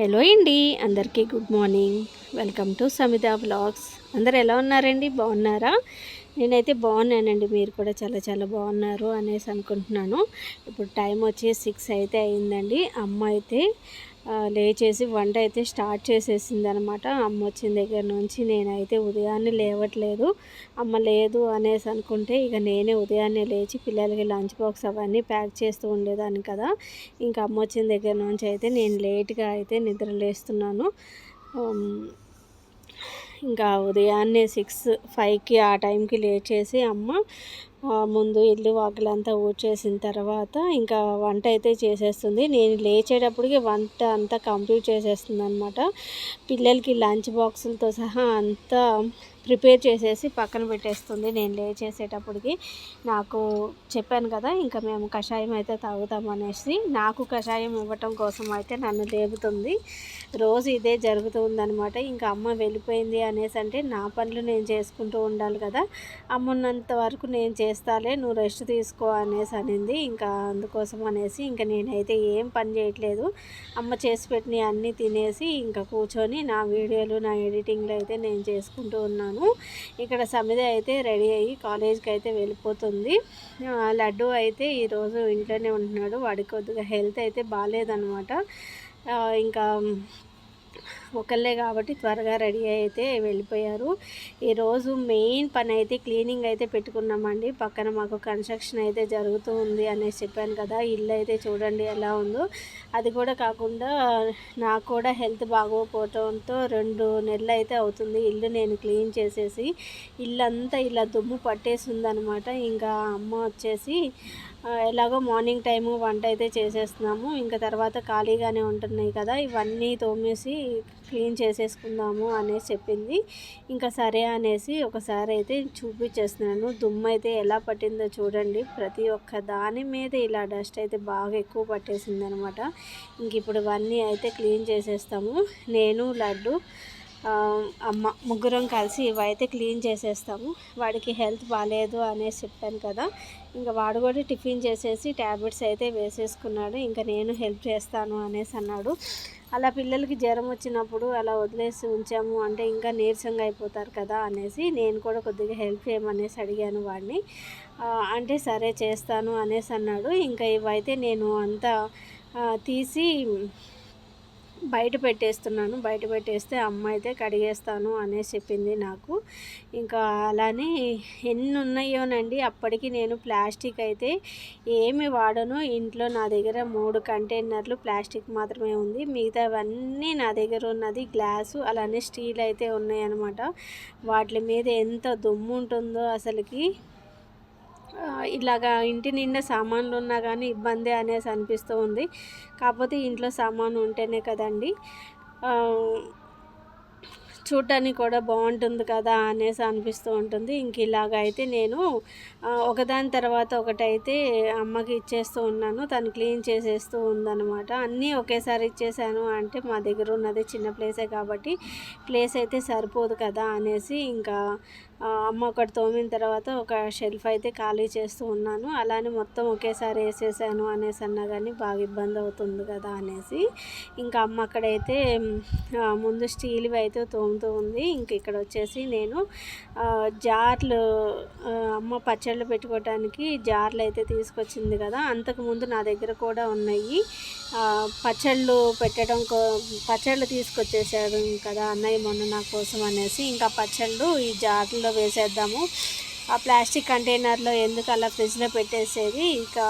Hello అండి అందరికీ good morning. Welcome to Samitha vlogs. అందరు ఎలా ఉన్నారండి? బాగున్నారా? నేనైతే బాగున్నానండి మీరు కూడా చాలా చాలా బాగున్నారు అనేసి అనుకుంటున్నాను. ఇప్పుడు టైం వచ్చి సిక్స్ అయితే అయిందండి. అమ్మ అయితే లేచేసి వంట అయితే స్టార్ట్ చేసేసింది అనమాట అమ్మ వచ్చిన దగ్గర నుంచి నేనైతే ఉదయాన్నే లేవట్లేదు. అమ్మ లేదు అనేసి అనుకుంటే ఇక నేనే ఉదయాన్నే లేచి పిల్లలకి లంచ్ బాక్స్ అవన్నీ ప్యాక్ చేస్తూ ఉండేదాన్ని కదా. ఇంకా అమ్మ వచ్చిన దగ్గర నుంచి అయితే నేను లేట్గా అయితే నిద్ర లేస్తున్నాను. ఇంకా ఉదయాన్నే సిక్స్ ఫైవ్కి ఆ టైంకి లేచేసి అమ్మ ముందు ఇల్లు వాకిలంతా ఊడ్చేసిన తర్వాత ఇంకా వంట అయితే చేసేస్తుంది. నేను లేచేటప్పటికి వంట అంతా కంప్లీట్ చేసేస్తుంది అనమాట పిల్లలకి లంచ్ బాక్సులతో సహా అంతా ప్రిపేర్ చేసేసి పక్కన పెట్టేస్తుంది నేను లేచేసేటప్పటికి. నాకు చెప్పాను కదా ఇంకా మేము కషాయం అయితే తాగుతామనేసి నాకు కషాయం ఇవ్వటం కోసం అయితే నన్ను లేపుతుంది. రోజు ఇదే జరుగుతుందనమాట ఇంకా అమ్మ వెళ్ళిపోయింది అనేసి అంటే నా పనులు నేను చేసుకుంటూ ఉండాలి కదా. అమ్మ ఉన్నంత వరకు నేను చేస్తాలే నువ్వు రెస్ట్ తీసుకో అనేసి అనింది. ఇంకా అందుకోసం అనేసి ఇంకా నేనైతే ఏం పని చేయట్లేదు. అమ్మ చేసి పెట్టిన అన్నీ తినేసి ఇంకా కూర్చొని నా వీడియోలు నా ఎడిటింగ్లు అయితే నేను చేసుకుంటూ ఉన్నాను. ఇక్కడ సమిధ అయితే రెడీ అయ్యి కాలేజ్కి అయితే వెళ్ళిపోతుంది. లడ్డు అయితే ఈరోజు ఇంట్లోనే ఉంటున్నాడు. వాడికి కొద్దిగా హెల్త్ అయితే బాగాలేదనమాట. ఇంకా ఒకళ్ళే కాబట్టి త్వరగా రెడీ అయితే వెళ్ళిపోయారు. ఈరోజు మెయిన్ పని అయితే క్లీనింగ్ అయితే పెట్టుకున్నామండి. పక్కన మాకు కన్స్ట్రక్షన్ అయితే జరుగుతూ ఉంది అనేసి చెప్పాను కదా ఇల్లు అయితే చూడండి ఎలా ఉందో. అది కూడా కాకుండా నాకు కూడా హెల్త్ బాగోకపోవడంతో రెండు నెలలు అయితే అవుతుంది ఇల్లు నేను క్లీన్ చేసేసి. ఇల్లంతా ఇలా దుమ్ము పట్టేసి ఉందన్నమాట ఇంకా అమ్మ వచ్చేసి ఎలాగో మార్నింగ్ టైము వంట అయితే చేసేస్తున్నాము. ఇంకా తర్వాత ఖాళీగానే ఉంటున్నాయి కదా ఇవన్నీ తోమేసి క్లీన్ చేసేసుకుందాము అనేసి చెప్పింది. ఇంకా సరే అనేసి ఒకసారి అయితే చూపించేస్తున్నాను. దుమ్ము అయితే ఎలా పట్టిందో చూడండి. ప్రతి ఒక్క దాని మీద ఇలా డస్ట్ అయితే బాగా ఎక్కువ పట్టేసింది అనమాట ఇంక ఇప్పుడు ఇవన్నీ అయితే క్లీన్ చేసేస్తాము. నేను లడ్డు అమ్మ ముగ్గురం కలిసి ఇవైతే క్లీన్ చేసేస్తాము. వాడికి హెల్త్ బాగాలేదు అనేసి చెప్పాను కదా. ఇంకా వాడు కూడా టిఫిన్ చేసేసి ట్యాబ్లెట్స్ అయితే వేసేసుకున్నాడు. ఇంకా నేను హెల్ప్ చేస్తాను అనేసి అన్నాడు. అలా పిల్లలకి జ్వరం వచ్చినప్పుడు అలా వదిలేసి ఉంచాము అంటే ఇంకా నీరసంగా అయిపోతారు కదా అనేసి నేను కూడా కొద్దిగా హెల్ప్ చేయమనేసి అడిగాను వాడిని. అంటే సరే చేస్తాను అనేసి అన్నాడు. ఇంకా ఇవైతే నేను అంతా తీసి బయట పెట్టేస్తున్నాను. బయట పెట్టేస్తే అమ్మ అయితే కడిగేస్తాను అనేసి చెప్పింది నాకు. ఇంకా అలానే ఎన్ని ఉన్నాయోనండి అప్పటికి నేను ప్లాస్టిక్ అయితే ఏమి వాడను. ఇంట్లో నా దగ్గర మూడు కంటైనర్లు ప్లాస్టిక్ మాత్రమే ఉంది. మిగతావన్నీ నా దగ్గర ఉన్నది గ్లాసు అలానే స్టీల్ అయితే ఉన్నాయన్నమాట. వాటి మీద ఎంత దుమ్ము ఉంటుందో అసలుకి ఇలాగా ఇంటి నిండా సామాన్లు ఉన్నా కానీ ఇబ్బంది అనేసి అనిపిస్తూ ఉంది. కాకపోతే ఇంట్లో సామాను ఉంటేనే కదండి. చూడటానికి కూడా బాగుంటుంది కదా అనేసి అనిపిస్తూ ఉంటుంది. ఇంక ఇలాగ అయితే నేను ఒకదాని తర్వాత ఒకటైతే అమ్మకి ఇచ్చేస్తూ ఉన్నాను. తను క్లీన్ చేసేస్తూ ఉందన్నమాట. అన్నీ ఒకేసారి ఇచ్చేసాను అంటే మా దగ్గర ఉన్నది చిన్న ప్లేసే కాబట్టి ప్లేస్ అయితే సరిపోదు కదా అనేసి ఇంకా అమ్మ ఒకటి తోమిన తర్వాత ఒక షెల్ఫ్ అయితే ఖాళీ చేస్తూ ఉన్నాను. అలానే మొత్తం ఒకేసారి వేసేసాను అనేసి అన్నా కానీ బాగా ఇబ్బంది అవుతుంది కదా అనేసి ఇంకా అమ్మ అక్కడైతే ముందు స్టీల్వి అయితే తోముతూ ఉంది. ఇంక ఇక్కడ వచ్చేసి నేను జార్లు అమ్మ పచ్చళ్ళు పెట్టుకోవడానికి జార్లు అయితే తీసుకొచ్చింది కదా. అంతకుముందు నా దగ్గర కూడా ఉన్నాయి. పచ్చళ్ళు పెట్టడం కో పచ్చళ్ళు తీసుకొచ్చేసాడు కదా అన్నయ్య మొన్న నా కోసం అనేసి. ఇంకా పచ్చళ్ళు ఈ జార్లో వేసేద్దాము. ఆ ప్లాస్టిక్ కంటైనర్లో ఎందుకు అలా ఫ్రిడ్జ్లో పెట్టేసేది? ఇంకా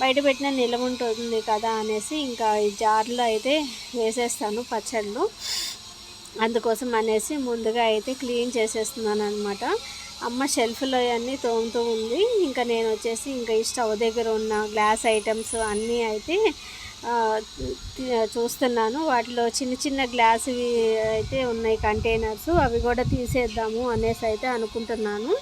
బయట పెట్టిన నిలవ ఉంటుంది కదా అనేసి ఇంకా ఈ జార్లో అయితే వేసేస్తాను పచ్చళ్ళు. అందుకోసం అనేసి ముందుగా అయితే క్లీన్ చేసేస్తున్నాను అనమాట అమ్మ షెల్ఫ్లో అన్నీ తోముతూ ఉంది. ఇంకా నేను వచ్చేసి ఇంకా ఈ స్టవ్ దగ్గర ఉన్న గ్లాస్ ఐటమ్స్ అన్నీ అయితే చూస్తున్నాను. వాటిలో చిన్న చిన్న గ్లాసువి అయితే ఉన్నాయి కంటైనర్స్. అవి కూడా తీసేద్దాము అనేసి అయితే అనుకుంటున్నాను.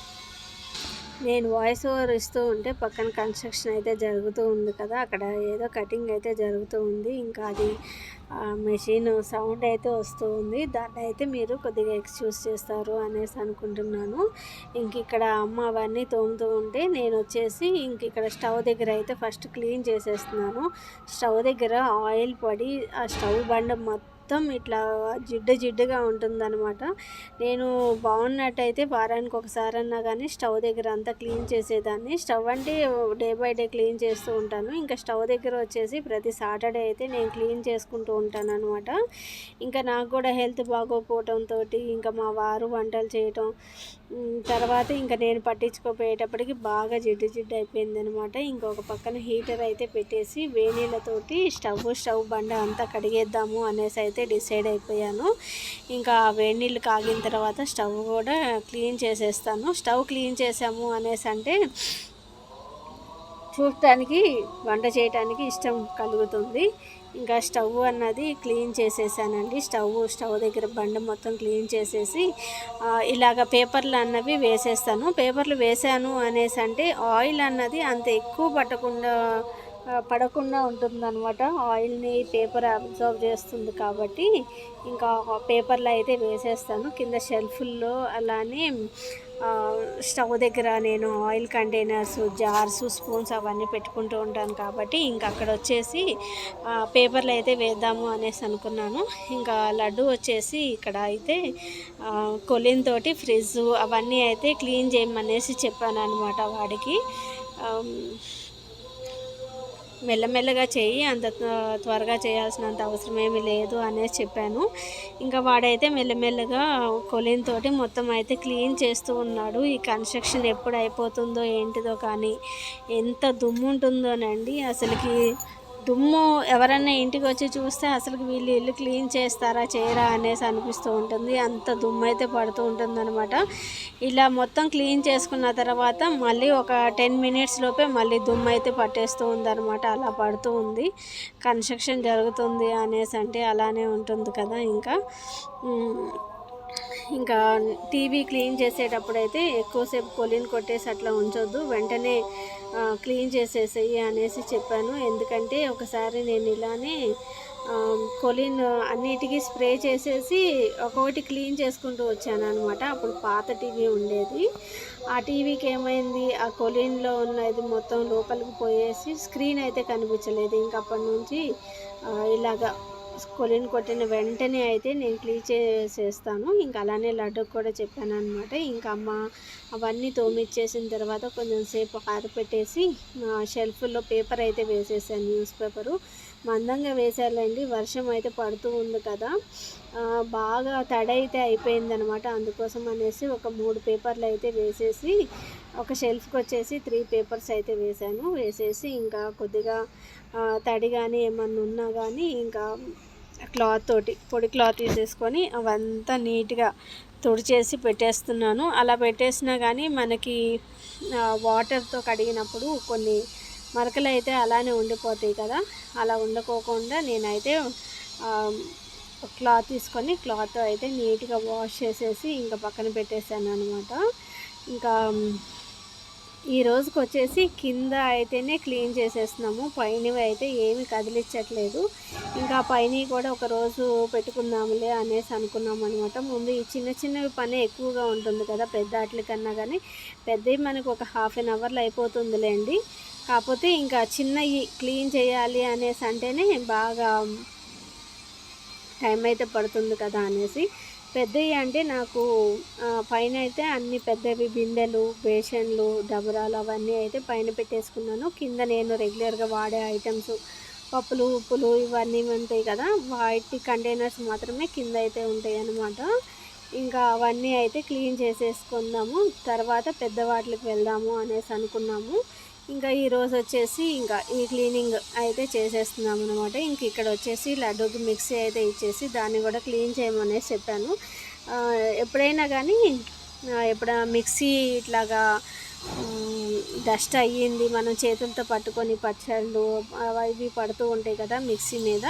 నేను వాయిస్ ఓవర్ ఇస్తూ ఉంటే పక్కన కన్స్ట్రక్షన్ అయితే జరుగుతూ ఉంది కదా అక్కడ ఏదో కటింగ్ అయితే జరుగుతూ ఉంది. ఇంకా అది ఆ మెషిన్ సౌండ్ అయితే వస్తూ ఉంది. దాన్ని అయితే మీరు కొద్దిగా ఎక్స్క్యూజ్ చేస్తారు అనేసి అనుకుంటున్నాను. ఇంక ఇక్కడ అమ్మ అవన్నీ తోముతూ ఉంటే నేను వచ్చేసి ఇంక ఇక్కడ స్టవ్ దగ్గర అయితే ఫస్ట్ క్లీన్ చేసేస్తున్నాను. స్టవ్ దగ్గర ఆయిల్ పడి ఆ స్టవ్ బండ మొత్తం మొత్తం ఇట్లా జిడ్డు జిడ్డుగా ఉంటుందన్నమాట. నేను బాగున్నట్టయితే వారానికి ఒకసారి అన్నా కానీ స్టవ్ దగ్గర అంతా క్లీన్ చేసేదాన్ని. స్టవ్ అంటే డే బై డే క్లీన్ చేస్తూ ఉంటాను. ఇంకా స్టవ్ దగ్గర వచ్చేసి ప్రతి సాటర్డే అయితే నేను క్లీన్ చేసుకుంటూ ఉంటాను అనమాట ఇంకా నాకు కూడా హెల్త్ బాగోకపోవటంతో ఇంకా మా వారు వంటలు చేయటం తర్వాత ఇంకా నేను పట్టించుకోపోయేటప్పటికి బాగా జిడ్డు జిడ్డు అయిపోయింది అనమాట ఇంకొక పక్కన హీటర్ అయితే పెట్టేసి వేణీళ్ళతోటి స్టవ్ స్టవ్ బండ అంతా కడిగేద్దాము అనేసి అయితే డిసైడ్ అయిపోయాను. ఇంకా వేడి నీళ్ళు కాగిన తర్వాత స్టవ్ కూడా క్లీన్ చేసేస్తాను. స్టవ్ క్లీన్ చేసాము అనేసి అంటే చూడటానికి వంట చేయటానికి ఇష్టం కలుగుతుంది. ఇంకా స్టవ్ అన్నది క్లీన్ చేసేసానండి. స్టవ్ స్టవ్ దగ్గర బండ మొత్తం క్లీన్ చేసేసి ఇలాగ పేపర్లు అన్నవి వేసేస్తాను. పేపర్లు వేసాను అనేసి అంటే ఆయిల్ అన్నది అంత ఎక్కువ పట్టకుండా పడకుండా ఉంటుందన్నమాట. ఆయిల్ని పేపర్ అబ్జర్వ్ చేస్తుంది కాబట్టి ఇంకా పేపర్లో అయితే వేసేస్తాను. కింద షెల్ఫుల్లో అలానే స్టవ్ దగ్గర నేను ఆయిల్ కంటైనర్స్ జార్స్ స్పూన్స్ అవన్నీ పెట్టుకుంటూ ఉంటాను కాబట్టి ఇంకా అక్కడ వచ్చేసి పేపర్లు అయితే వేద్దాము అనేసి అనుకున్నాను. ఇంకా లడ్డు వచ్చేసి ఇక్కడ అయితే కొలిన్ తోటి ఫ్రిడ్జ్ అవన్నీ అయితే క్లీన్ చేయమనేసి చెప్పాను అనమాట వాడికి మెల్లమెల్లగా చేయి అంత త్వరగా చేయాల్సినంత అవసరం ఏమీ లేదు అనేసి చెప్పాను. ఇంకా వాడైతే మెల్లమెల్లగా కొలిన్తోటి మొత్తం అయితే క్లీన్ చేస్తూ ఉన్నాడు. ఈ కన్స్ట్రక్షన్ ఎప్పుడు అయిపోతుందో ఏంటిదో కానీ ఎంత దుమ్ము ఉంటుందోనండి. అసలుకి దుమ్ము ఎవరన్నా ఇంటికి వచ్చి చూస్తే అసలు వీళ్ళు ఇల్లు క్లీన్ చేస్తారా చేయరా అనేసి అనిపిస్తూ ఉంటుంది. అంత దుమ్ము అయితే పడుతూ ఉంటుంది అనమాట ఇలా మొత్తం క్లీన్ చేసుకున్న తర్వాత మళ్ళీ ఒక టెన్ మినిట్స్ లోపే మళ్ళీ దుమ్ము అయితే పట్టేస్తూ ఉందన్నమాట. అలా పడుతూ ఉంది. కన్స్ట్రక్షన్ జరుగుతుంది అనేసి అంటే అలానే ఉంటుంది కదా ఇంకా. ఇంకా టీవీ క్లీన్ చేసేటప్పుడు అయితే ఎక్కువసేపు కొలిన్ కొట్టేసి అట్లా ఉంచొద్దు. వెంటనే క్లీన్ చేసేసేయి అనేసి చెప్పాను. ఎందుకంటే ఒకసారి నేను ఇలానే కొలిన్ అన్నిటికీ స్ప్రే చేసేసి ఒక్కొక్కటి క్లీన్ చేసుకుంటూ వచ్చాను అనమాట అప్పుడు పాత టీవీ ఉండేది. ఆ టీవీకి ఏమైంది? ఆ కొలిన్లో ఉన్నది మొత్తం లోపలికి పోయేసి స్క్రీన్ అయితే కనిపించలేదు. ఇంకప్పటి నుంచి ఇలాగా కొలిన్ కొట్టిన వెంటనే అయితే నేను క్లీన్ చేసేస్తాను. ఇంకా అలానే లడ్డుకు కూడా చెప్పాను అనమాట ఇంకా అమ్మ అవన్నీ తోమిచ్చేసిన తర్వాత కొంచెం సేపు ఆరపెట్టేసి షెల్ఫ్లో పేపర్ అయితే వేసేసాను న్యూస్ పేపరు. మందంగా వేసాలండి వర్షం అయితే పడుతూ ఉంది కదా. బాగా తడి అయితే అయిపోయిందనమాట అందుకోసం అనేసి ఒక మూడు పేపర్లు అయితే వేసేసి ఒక షెల్ఫ్కి వచ్చేసి త్రీ పేపర్స్ అయితే వేసాను. వేసేసి ఇంకా కొద్దిగా తడి కానీ ఏమన్నా ఉన్నా కానీ ఇంకా క్లాత్ తోటి పొడి క్లాత్ తీసేసుకొని అవంతా నీట్గా తుడిచేసి పెట్టేస్తున్నాను. అలా పెట్టేసినా కానీ మనకి వాటర్తో కడిగినప్పుడు కొన్ని మరకలు అయితే అలానే ఉండిపోతాయి కదా. అలా ఉండకోకుండా నేనైతే క్లాత్ తీసుకొని క్లాత్ అయితే నీట్గా వాష్ చేసేసి ఇంకా పక్కన పెట్టేశాను అనమాట ఇంకా ఈ రోజుకి వచ్చేసి కింద అయితేనే క్లీన్ చేసేస్తున్నాము. పైనవి అయితే ఏమి కదిలించట్లేదు ఇంకా పైన కూడా ఒక రోజు పెట్టుకుందాములే అనేసి అనుకున్నాం అనమాట ముందు ఈ చిన్న చిన్నవి పని ఎక్కువగా ఉంటుంది కదా పెద్ద వాటి కన్నా కానీ పెద్దవి మనకు ఒక హాఫ్ అన్ అవర్లో అయిపోతుందిలేండి. కాకపోతే ఇంకా చిన్నవి క్లీన్ చేయాలి అనేసి అంటేనే బాగా టైం అయితే పడుతుంది కదా అనేసి పెద్దవి అంటే నాకు పైన అయితే అన్ని పెద్దవి బిందెలు బేషన్లు డబరాలు అవన్నీ అయితే పైన పెట్టేసుకున్నాను. కింద నేను రెగ్యులర్గా వాడే ఐటమ్స్ పప్పులు ఉప్పులు ఇవన్నీ ఉంటాయి కదా వాటి కంటైనర్స్ మాత్రమే కింద అయితే ఉంటాయి అన్నమాట ఇంకా అవన్నీ అయితే క్లీన్ చేసేసుకుందాము తర్వాత పెద్ద వాటికి వెళ్దాము అనేసి అనుకున్నాము. ఇంకా ఈరోజు వచ్చేసి ఇంకా ఈ క్లీనింగ్ అయితే చేసేస్తున్నాం అనమాట ఇంక ఇక్కడ వచ్చేసి లడ్డూకి మిక్సీ అయితే ఇచ్చేసి దాన్ని కూడా క్లీన్ చేయమనేసి చెప్పాను. ఎప్పుడైనా కానీ ఎప్పుడైనా మిక్సీ ఇట్లాగా డస్ట్ అయ్యింది మనం చేతులతో పట్టుకొని పచ్చళ్ళు అవి పడుతూ ఉంటాయి కదా మిక్సీ మీద.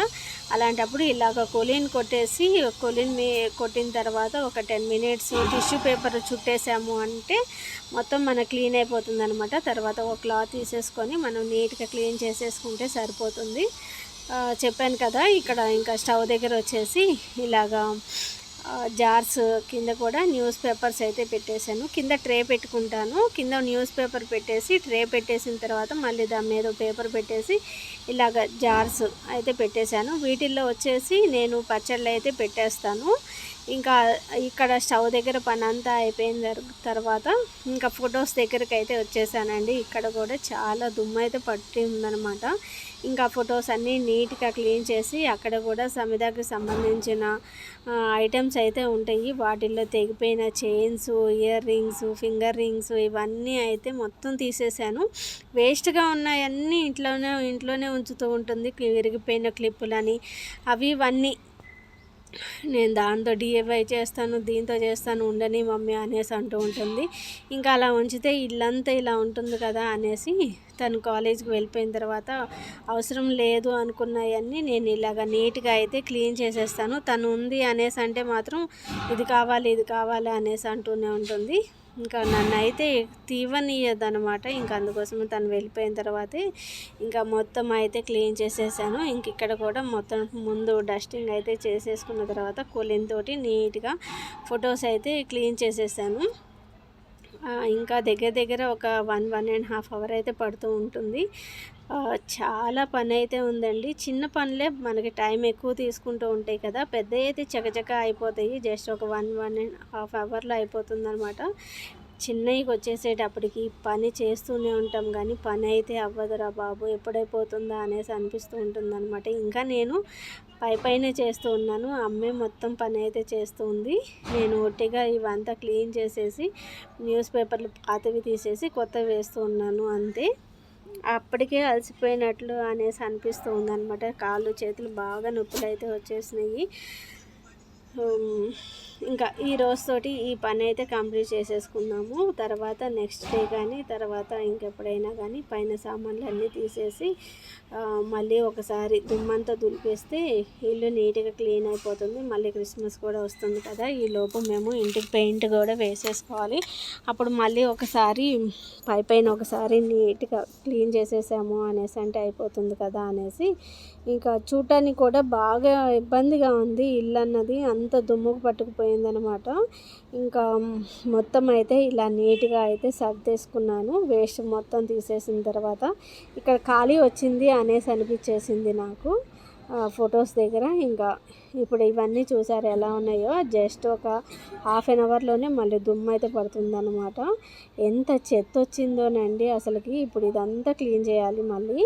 అలాంటప్పుడు ఇలాగ కొలిన్ కొట్టేసి కొలిన్ మీ కొట్టిన తర్వాత ఒక టెన్ మినిట్స్ టిష్యూ పేపర్ చుట్టేసాము అంటే మొత్తం మన క్లీన్ అయిపోతుంది అనమాట తర్వాత ఒక క్లాత్ తీసేసుకొని మనం నీట్గా క్లీన్ చేసేసుకుంటే సరిపోతుంది. చెప్పాను కదా ఇక్కడ ఇంకా స్టవ్ దగ్గర వచ్చేసి ఇలాగా జార్స్ కింద కూడా న్యూస్ పేపర్స్ అయితే పెట్టేశాను. కింద ట్రే పెట్టుకుంటాను. కింద న్యూస్ పేపర్ పెట్టేసి ట్రే పెట్టేసిన తర్వాత మళ్ళీ దాని మీద పేపర్ పెట్టేసి ఇలాగ జార్స్ అయితే పెట్టేశాను. వీటిల్లో వచ్చేసి నేను పచ్చళ్ళు అయితే పెట్టేస్తాను. ఇంకా ఇక్కడ స్టవ్ దగ్గర పని అంతా అయిపోయిన తర్వాత ఇంకా ఫొటోస్ దగ్గరికి అయితే వచ్చేసానండి. ఇక్కడ కూడా చాలా దుమ్ము అయితే పట్టి ఉందన్నమాట. ఇంకా ఫొటోస్ అన్నీ నీట్గా క్లీన్ చేసి అక్కడ కూడా సమిదాకి సంబంధించిన ఐటమ్స్ అయితే ఉంటాయి. వాటిల్లో తెగిపోయిన chains ear rings finger rings ఇవన్నీ అయితే మొత్తం తీసేసాను. వేస్ట్గా ఉన్నాయన్నీ ఇంట్లోనే ఇంట్లోనే ఉంచుతూ ఉంటుంది. విరిగిపోయిన క్లిప్పులని అవి ఇవన్నీ నేను దాంతో డిఏవై చేస్తాను దీంతో చేస్తాను ఉండని మమ్మీ అనేసి అంటూ ఉంటుంది. ఇంకా అలా ఉంచితే ఇల్లంతా ఇలా ఉంటుంది కదా అనేసి తను కాలేజ్కి వెళ్ళిపోయిన తర్వాత అవసరం లేదు అనుకున్నవన్నీ నేను ఇలాగ నీట్గా అయితే క్లీన్ చేసేస్తాను. తను ఉంది అనేసి అంటే మాత్రం ఇది కావాలి ఇది కావాలి అనేసి అంటూనే ఉంటుంది. ఇంకా నన్ను అయితే తీవనియదు అనమాట ఇంకా అందుకోసం తను వెళ్ళిపోయిన తర్వాతే ఇంకా మొత్తం అయితే క్లీన్ చేసేసాను. ఇంక ఇక్కడ కూడా మొత్తం ముందు డస్టింగ్ అయితే చేసేసుకున్న తర్వాత కూలింగ్ తోటి నీట్గా ఫొటోస్ అయితే క్లీన్ చేసేసాను. ఇంకా దగ్గర దగ్గర ఒక one one and half hour అయితే పడుతూ ఉంటుంది. చాలా పని అయితే ఉందండి. చిన్న పనులే మనకి టైం ఎక్కువ తీసుకుంటూ ఉంటాయి కదా. పెద్ద అయితే చకచక అయిపోతాయి. జస్ట్ ఒక వన్ వన్ అండ్ హాఫ్ అవర్లో అయిపోతుంది అనమాట చిన్నవికి వచ్చేసేటప్పటికి పని చేస్తూనే ఉంటాం కానీ పని అయితే అవ్వదురా బాబు ఎప్పుడైపోతుందా అనేసి అనిపిస్తూ ఉంటుంది అనమాట ఇంకా నేను పై పైనే చేస్తూ ఉన్నాను. అమ్మే మొత్తం పని అయితే చేస్తూ ఉంది. నేను ఒట్టిగా ఇవంతా క్లీన్ చేసేసి న్యూస్ పేపర్లు పాతవి తీసేసి కొత్తవి వేస్తూ ఉన్నాను అంతే. అప్పటికే అలసిపోయినట్లు అనేసి అనిపిస్తూ ఉందనమాట కాళ్ళు చేతులు బాగా నొప్పులు అయితే వచ్చేసినాయి. Um, ఇంకా ఈ రోజుతోటి ఈ పని అయితే కంప్లీట్ చేసేసుకున్నాము. తర్వాత నెక్స్ట్ డే కానీ తర్వాత ఇంకెప్పుడైనా కానీ పైన సామాన్లు అన్నీ తీసేసి మళ్ళీ ఒకసారి దుమ్మంతా దులిపేస్తే ఇల్లు నీట్గా క్లీన్ అయిపోతుంది. మళ్ళీ క్రిస్మస్ కూడా వస్తుంది కదా ఈ లోపు మేము ఇంటికి పెయింట్ కూడా వేసేసుకోవాలి. అప్పుడు మళ్ళీ ఒకసారి పై పైన ఒకసారి నీట్గా క్లీన్ చేసేసాము అనేసి అంటే అయిపోతుంది కదా అనేసి ఇంకా చూడటానికి కూడా బాగా ఇబ్బందిగా ఉంది ఇల్లు అన్నది అంత దుమ్ముకు పట్టుకుపోయిందనమాట ఇంకా మొత్తం అయితే ఇలా నీట్గా అయితే సర్దేసుకున్నాను. వేస్ట్ మొత్తం తీసేసిన తర్వాత ఇక్కడ ఖాళీ వచ్చింది అనేసి అనిపించేసింది నాకు. ఫొటోస్ దగ్గర ఇంకా ఇప్పుడు ఇవన్నీ చూసారు ఎలా ఉన్నాయో. జస్ట్ ఒక హాఫ్ అన్ అవర్లోనే మళ్ళీ దుమ్ము అయితే పడుతుందన్నమాట. ఎంత చెత్త వచ్చిందోనండి అసలుకి. ఇప్పుడు ఇదంతా క్లీన్ చేయాలి మళ్ళీ.